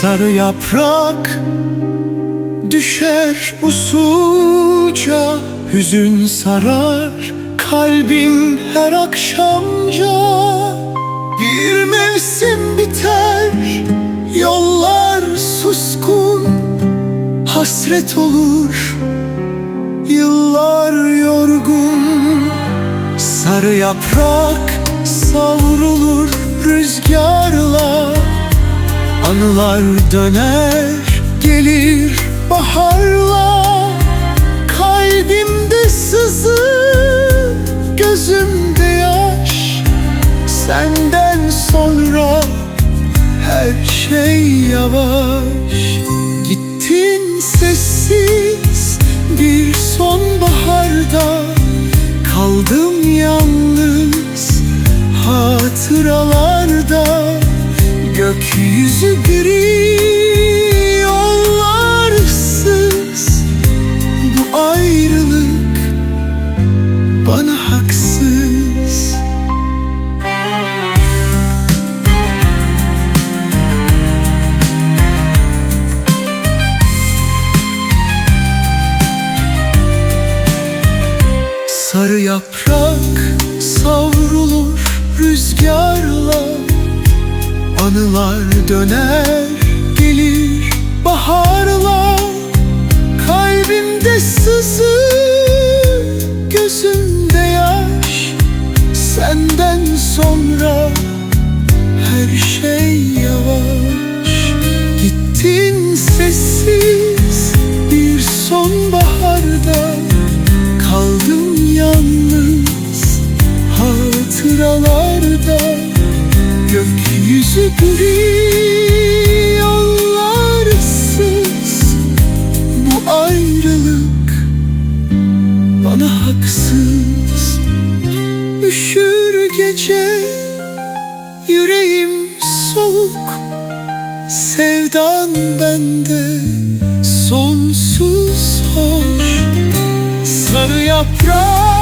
Sarı yaprak düşer usulca Hüzün sarar kalbim her akşamca. Bir mevsim biter yollar suskun Hasret olur yıllar yorgun. Sarı yaprak savrulur rüzgarla Anılar döner gelir baharla Kalbimde sızı gözümde yaş. Senden sonra her şey yavaş. Gittin sessiz bir sonbaharda. Kaldım yalnız hatıralarda Gökyüzü gri yollarsız. Bu ayrılık bana haksız. Sarı yaprak savrulur rüzgarla döner gelir baharla Kalbimde sızı gözümde yaş. Senden sonra her şey yavaş. Gittin sessiz bir sonbaharda. Kaldım yalnız hatıralarda. Gökyüzü gri gece yüreğim soğuk Sevdan bende sonsuz hoş. Sarı yaprak